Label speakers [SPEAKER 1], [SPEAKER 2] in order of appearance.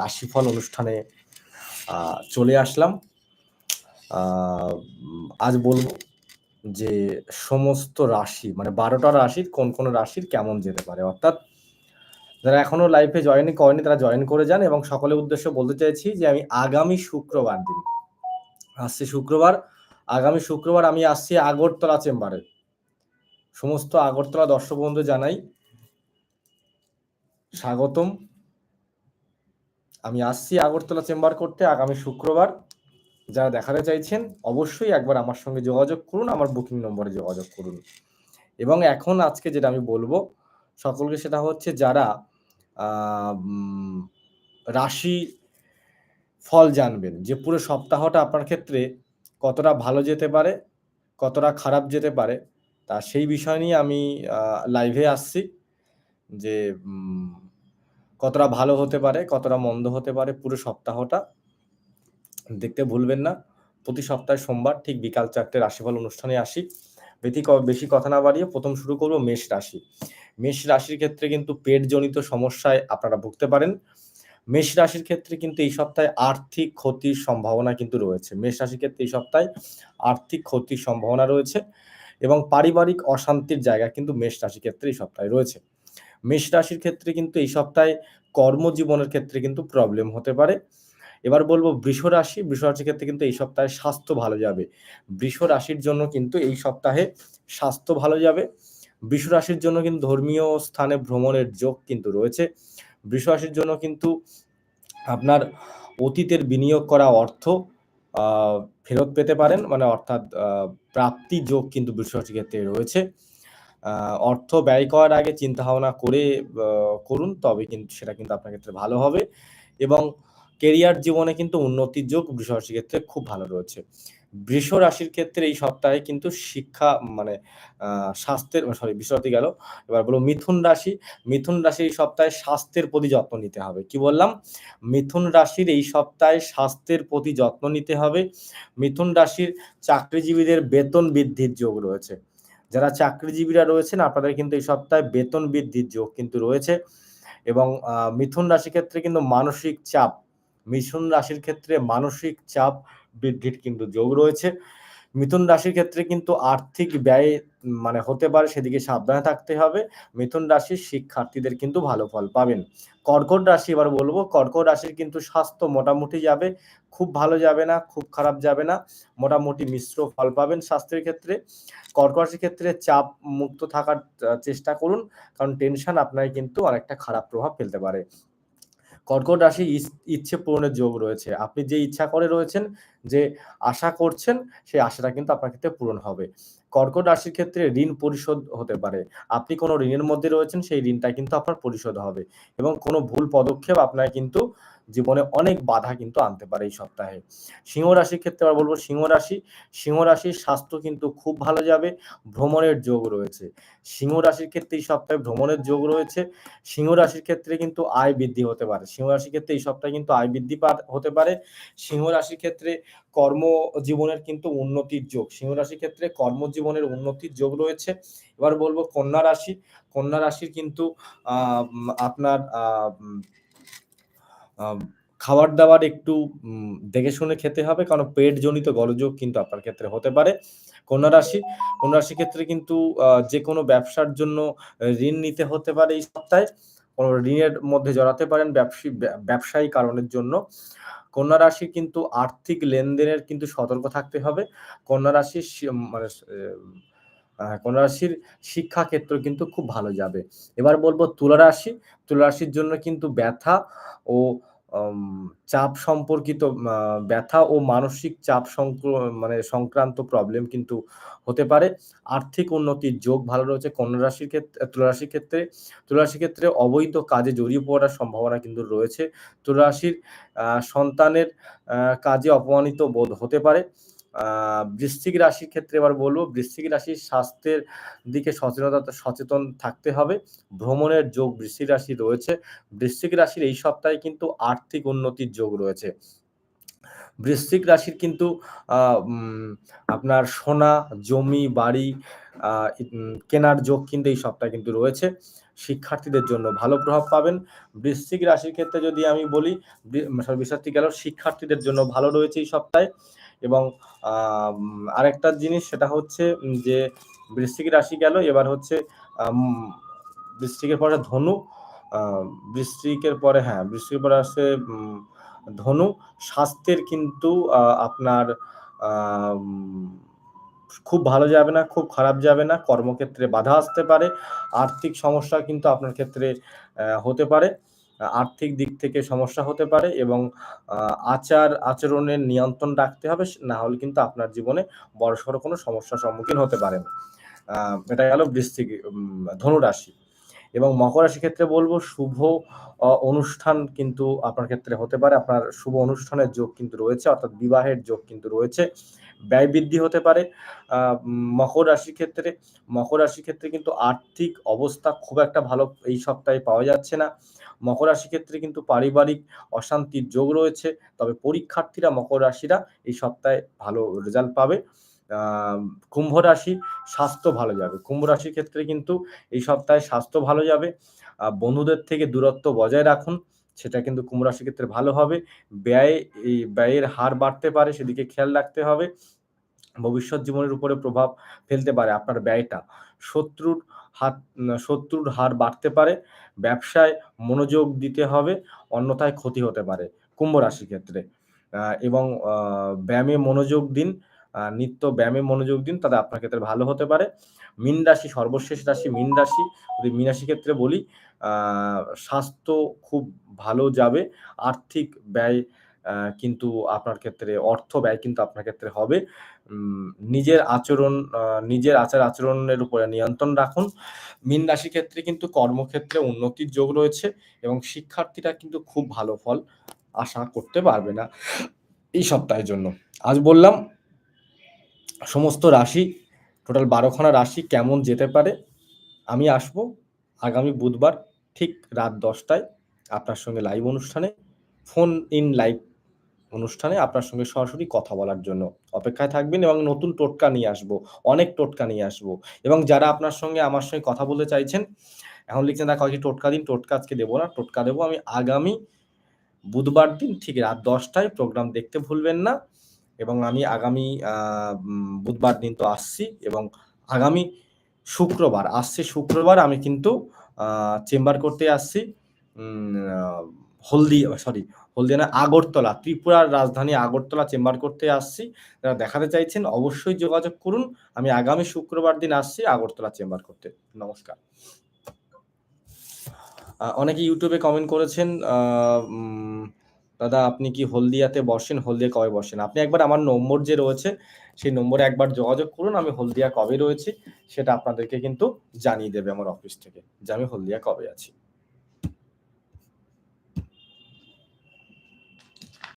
[SPEAKER 1] রাশিফল অনুষ্ঠানে চলে আসলাম। আজ বলব যে সমস্ত রাশি মানে বারোটা রাশির কোন কোন রাশির কেমন যেতে পারে? অর্থাৎ যারা এখনও লাইফে জয়েন করেনি, তারা জয়েন করে যান এবং সকলের উদ্দেশ্যে বলতে চাইছি যে আমি আগামী শুক্রবার দিন, আসছি শুক্রবার, আগামী শুক্রবার আমি আসছি আগরতলা চেম্বারে। সমস্ত আগরতলা দর্শক বন্ধু জানাই, স্বাগতম। আমি আসছি আগরতলা চেম্বার করতে আগামী শুক্রবার। যারা দেখাতে চাইছেন, অবশ্যই একবার আমার সঙ্গে যোগাযোগ করুন, আমার বুকিং নম্বরে যোগাযোগ করুন। এবং এখন আজকে যেটা আমি বলব, সকলকে সেটা হচ্ছে যারা রাশি ফল জানবেন, যে পুরো সপ্তাহটা আপনার ক্ষেত্রে কতটা ভালো যেতে পারে, কতটা খারাপ যেতে পারে, তা সেই বিষয় নিয়ে আমি লাইভে আসছি। যে কতটা ভালো হতে পারে, কতটা মন্দ হতে পারে পুরো সপ্তাহটা দেখতে ভুলবেন না। প্রতি সপ্তাহে সোমবার ঠিক বিকাল চারটে রাশিফল অনুষ্ঠানে আসি। বেশি বেশি কথা না বাড়িয়ে প্রথম শুরু করব মেষ রাশি। মেষ রাশির ক্ষেত্রে কিন্তু পেটজনিত সমস্যায় আপনারা ভুগতে পারেন। মেষ রাশির ক্ষেত্রে কিন্তু এই সপ্তাহে আর্থিক ক্ষতির সম্ভাবনা কিন্তু রয়েছে। মেষ রাশির ক্ষেত্রে এই সপ্তাহে আর্থিক ক্ষতির সম্ভাবনা রয়েছে এবং পারিবারিক অশান্তির জায়গা কিন্তু মেষ রাশির ক্ষেত্রে এই সপ্তাহে রয়েছে। মেষ রাশির ক্ষেত্রে কিন্তু এই সপ্তাহে কর্মজীবনের ক্ষেত্রে কিন্তু প্রবলেম হতে পারে। এবার বলব বৃষ রাশি, বৃষ রাশির ক্ষেত্রে কিন্তু এই সপ্তাহে স্বাস্থ্য ভালো যাবে। বৃষ রাশির জন্য কিন্তু এই সপ্তাহে স্বাস্থ্য ভালো যাবে। বৃষ রাশির জন্য কিন্তু ধর্মীয় স্থানে ভ্রমণের যোগ কিন্তু রয়েছে। বৃষ রাশির জন্য কিন্তু আপনার অতীতের বিনিয়োগ করা অর্থ ফেরত পেতে পারেন। মানে অর্থাৎ প্রাপ্তি যোগ কিন্তু বৃষ রাশির ক্ষেত্রে রয়েছে। অর্থ ব্যয় করার আগে চিন্তা ভাবনা করে করুন, তবে কিন্তু সেটা কিন্তু আপনার ক্ষেত্রে ভালো হবে এবং কেরিয়ার জীবনে কিন্তু উন্নতির যোগ বৃষ রাশির ক্ষেত্রে খুব ভালো রয়েছে। বৃষ রাশির ক্ষেত্রে এই সপ্তাহে কিন্তু শিক্ষা মানে স্বাস্থ্যের, সরি বিষয়টি গেল, এবার বলো মিথুন রাশি। মিথুন রাশির এই সপ্তাহে স্বাস্থ্যের প্রতি যত্ন নিতে হবে। কি বললাম? মিথুন রাশির এই সপ্তাহে স্বাস্থ্যের প্রতি যত্ন নিতে হবে। মিথুন রাশির চাকরিজীবীদের বেতন বৃদ্ধির যোগ রয়েছে। যারা চাকরিজীবীরা রয়েছেন, আপনাদের কিন্তু এই সপ্তাহে বেতন বৃদ্ধির যোগ কিন্তু রয়েছে এবং মিথুন রাশির ক্ষেত্রে কিন্তু মানসিক চাপ, মিথুন রাশির ক্ষেত্রে মানসিক চাপ বৃদ্ধির কিন্তু যোগ রয়েছে। মিথুন রাশির ক্ষেত্রে কিন্তু আর্থিক ব্যয় মানে হতে পারে সেদিকে সাবধানে থাকতে হবে। মিথুন রাশির শিক্ষার্থীদের কিন্তু ভালো ফল পাবেন। কর্কট রাশি এবার বলব, কর্কট রাশির কিন্তু স্বাস্থ্য মোটামুটি যাবে, খুব ভালো যাবে না, খুব খারাপ যাবে না, মোটামুটি মিশ্র ফল পাবেন স্বাস্থ্যের ক্ষেত্রে। কর্কট রাশির ক্ষেত্রে চাপ মুক্ত থাকার চেষ্টা করুন, কারণ টেনশন আপনাকে কিন্তু অনেকটা খারাপ প্রভাব ফেলতে পারে। কর্কট রাশি ইচ্ছে পূরণের যোগ রয়েছে। আপনি যে ইচ্ছা করে রয়েছেন যে আশা করছেন, সেই আশাটা কিন্তু আপনার ক্ষেত্রে পূরণ হবে। কর্কট রাশির ক্ষেত্রে ঋণ পরিশোধ হতে পারে। আপনি কোনো ঋণের মধ্যে রয়েছেন, সেই ঋণটা কিন্তু আপনার পরিশোধ হবে এবং কোনো ভুল পদক্ষেপ আপনার কিন্তু জীবনে অনেক বাধা কিন্তু আনতে পারে এই সপ্তাহে। সিংহ রাশির ক্ষেত্রে আবার বলব, সিংহ রাশি, সিংহ রাশির স্বাস্থ্য কিন্তু খুব ভালো যাবে, ভ্রমণের যোগ রয়েছে। সিংহ রাশির ক্ষেত্রে এই সপ্তাহে ভ্রমণের যোগ রয়েছে। সিংহ রাশির ক্ষেত্রে কিন্তু আয় বৃদ্ধি হতে পারে। সিংহ রাশির ক্ষেত্রে এই সপ্তাহে কিন্তু আয় বৃদ্ধি হতে পারে। সিংহ রাশির ক্ষেত্রে কর্মজীবনের কিন্তু উন্নতির যোগ। সিংহ রাশির ক্ষেত্রে কর্মজীবনের উন্নতির যোগ রয়েছে। এবার বলব কন্যা রাশি। কন্যা রাশির কিন্তু আপনার খাবার দাবার একটু দেখে শুনে খেতে হবে, কারণ পেট জনিত গলযোগ কিন্তু আপনার ক্ষেত্রে হতে পারে। কন্যা রাশি, কন্যা রাশির ক্ষেত্রে কিন্তু যে কোনো ব্যবসার জন্য ঋণ নিতে হতে পারে এই সপ্তাহে। কোনো ঋণের মধ্যে জড়াতে পারেন ব্যবসায়ী ব্যবসায়ী কারণের জন্য। কন্যা রাশি কিন্তু আর্থিক লেনদেনের কিন্তু সতর্ক থাকতে হবে। কন্যা রাশির মানে কন্যা রাশির শিক্ষা ক্ষেত্র কিন্তু খুব ভালো যাবে। এবার বলব তুলা রাশি। তুলা রাশির জন্য কিন্তু ব্যথা ও চাপ সম্পর্কিত ব্যথা ও মানসিক চাপ মানে সংক্রান্ত প্রবলেম কিন্তু হতে পারে। আর্থিক উন্নতির যোগ ভালো রয়েছে কন্যা রাশির ক্ষেত্রে তুলারাশির ক্ষেত্রে। তুলারাশির ক্ষেত্রে অবৈধ কাজে জড়িয়ে পড়ার সম্ভাবনা কিন্তু রয়েছে। তুলারাশির সন্তানের কাজে অপমানিত বোধ হতে পারে। বৃশ্চিক রাশির ক্ষেত্রে এবার বলব, বৃশ্চিক রাশির স্বাস্থ্যের দিকে সচেতনতা, সচেতন থাকতে হবে। ভ্রমণের যোগ বৃশ্চিক রাশি রয়েছে। বৃশ্চিক রাশির এই সপ্তাহে কিন্তু আর্থিক উন্নতির যোগ রয়েছে। বৃশ্চিক রাশির কিন্তু আপনার সোনা, জমি, বাড়ি কেনার যোগ কিন্তু এই সপ্তাহে কিন্তু রয়েছে। শিক্ষার্থীদের জন্য ভালো প্রভাব পাবেন। বৃশ্চিক রাশির ক্ষেত্রে যদি আমি বলি বৃষ্টি গেল, শিক্ষার্থীদের জন্য ভালো রয়েছে এই সপ্তাহে এবং আরেকটা জিনিস সেটা হচ্ছে যে বৃশ্চিক রাশি গেল, এবার হচ্ছে বৃশ্চিকের পরে ধনু বৃশ্চিকের পরে হ্যাঁ বৃশ্চিকের পরে আসছে ধনু। স্বাস্থ্যের কিন্তু আপনার খুব ভালো যাবে না, খুব খারাপ যাবে না, কর্মক্ষেত্রে বাধা আসতে পারে, আর্থিক সমস্যা কিন্তু আপনার ক্ষেত্রে হতে পারে, আর্থিক দিক থেকে সমস্যা হতে পারে এবং আচার আচরণের নিয়ন্ত্রণ রাখতে হবে, না হলে কিন্তু আপনার জীবনে বড়সড় কোনো সমস্যার সম্মুখীন হতে পারেন এটা গেল বৃষ্টিক ধনুরাশি এবং মকর রাশি ক্ষেত্রে বলব শুভ অনুষ্ঠান কিন্তু আপনার ক্ষেত্রে হতে পারে, আপনার শুভ অনুষ্ঠানের যোগ কিন্তু রয়েছে, অর্থাৎ বিবাহের যোগ কিন্তু রয়েছে। ব্যয় বৃদ্ধি হতে পারে। মকর রাশির ক্ষেত্রে, মকর রাশির ক্ষেত্রে কিন্তু আর্থিক অবস্থা খুব একটা ভালো এই সপ্তাহে পাওয়া যাচ্ছে না। মকর রাশি ক্ষেত্রে কিন্তু পারিবারিক অশান্তির যোগ রয়েছে, তবে পরীক্ষার্থীরা মকর রাশিরা এই সপ্তাহে ভালো রেজাল্ট পাবে। কুম্ভ রাশি স্বাস্থ্য ভালো যাবে। কুম্ভ রাশির ক্ষেত্রে কিন্তু এই সপ্তাহে স্বাস্থ্য ভালো যাবে। বন্ধুদের থেকে দূরত্ব বজায় রাখুন। সেটা কিন্তু কুম্ভ রাশির ক্ষেত্রে ভালো হবে। ব্যয়, এই ব্যয়ের হার বাড়তে পারে, সেদিকে খেয়াল রাখতে হবে। ভবিষ্যৎ জীবনের উপরে প্রভাব ফেলতে পারে আপনার ব্যয়টা। শত্রুর হাত, শত্রুর হার বাড়তে পারে, ব্যবসায় মনোযোগ দিতে হবে, অন্যথায় ক্ষতি হতে পারে কুম্ভ রাশির ক্ষেত্রে। এবং ব্যায়ামে মনোযোগ দিন নিত্য ব্যায়ামে মনোযোগ দিন, তাহলে আপনার ক্ষেত্রে ভালো হতে পারে। মিন রাশি, সর্বশেষ রাশি, মিন রাশি, যদি মিন রাশি ক্ষেত্রে বলি স্বাস্থ্য খুব ভালো যাবে, আর্থিক ব্যয় কিন্তু আপনার ক্ষেত্রে, অর্থ ব্যয় কিন্তু আপনার ক্ষেত্রে হবে। নিজের আচরণ নিজের আচার আচরণের উপরে নিয়ন্ত্রণ রাখুন। মিন রাশি ক্ষেত্রে কিন্তু কর্মক্ষেত্রে উন্নতির যোগ রয়েছে এবং শিক্ষার্থীরা কিন্তু খুব ভালো ফল আশা করতে পারবে না। এই সপ্তাহের জন্য। আজ বললাম সমস্ত রাশি টোটাল বারোখানা রাশি কেমন যেতে পারে, আমি আসব আগামী বুধবার ঠিক রাত দশটায় আপনার সঙ্গে লাইভ অনুষ্ঠানে ফোন ইন লাইভ অনুষ্ঠানে আপনার সঙ্গে সরাসরি কথা বলার জন্য। অপেক্ষায় থাকবেন এবং নতুন টোটকা নিয়ে আসব, অনেক টোটকা নিয়ে আসব। এবং যারা আপনার সঙ্গে আমার সঙ্গে কথা বলতে চাইছেন, এখন লিখছেন না কয়েকটি টোটকা দিন, টোটকা আজকে দেবো না, টোটকা দেবো আমি আগামী বুধবার দিন ঠিক রাত দশটায় প্রোগ্রাম দেখতে ভুলবেন না। এবং আমি আগামী বুধবার দিন তো আসছি এবং আগামী শুক্রবার, আসছে শুক্রবার আমি কিন্তু চেম্বার করতে আসছি হলদি, সরি, হলদিয়া না, আগরতলা, ত্রিপুরার রাজধানী আগরতলা চেম্বার করতে আসছি। যারা দেখাতে চাইছেন অবশ্যই যোগাযোগ করুন। আমি আগামী শুক্রবার দিন আসছি আগরতলা চেম্বার করতে। নমস্কার। অনেকে ইউটিউবে কমেন্ট করেছেন দাদা, আপনি কি হলদিয়াতে বসেন? হলদিয়া কবে বসেন? আপনি একবার আমার নম্বর যে রয়েছে, সেই নম্বরে একবার যোগাযোগ করুন। আমি হলদিয়া কবে রয়েছি, সেটা আপনাদেরকে কিন্তু জানিয়ে দেবে আমার অফিস থেকে যে আমি হলদিয়া কবে আছি।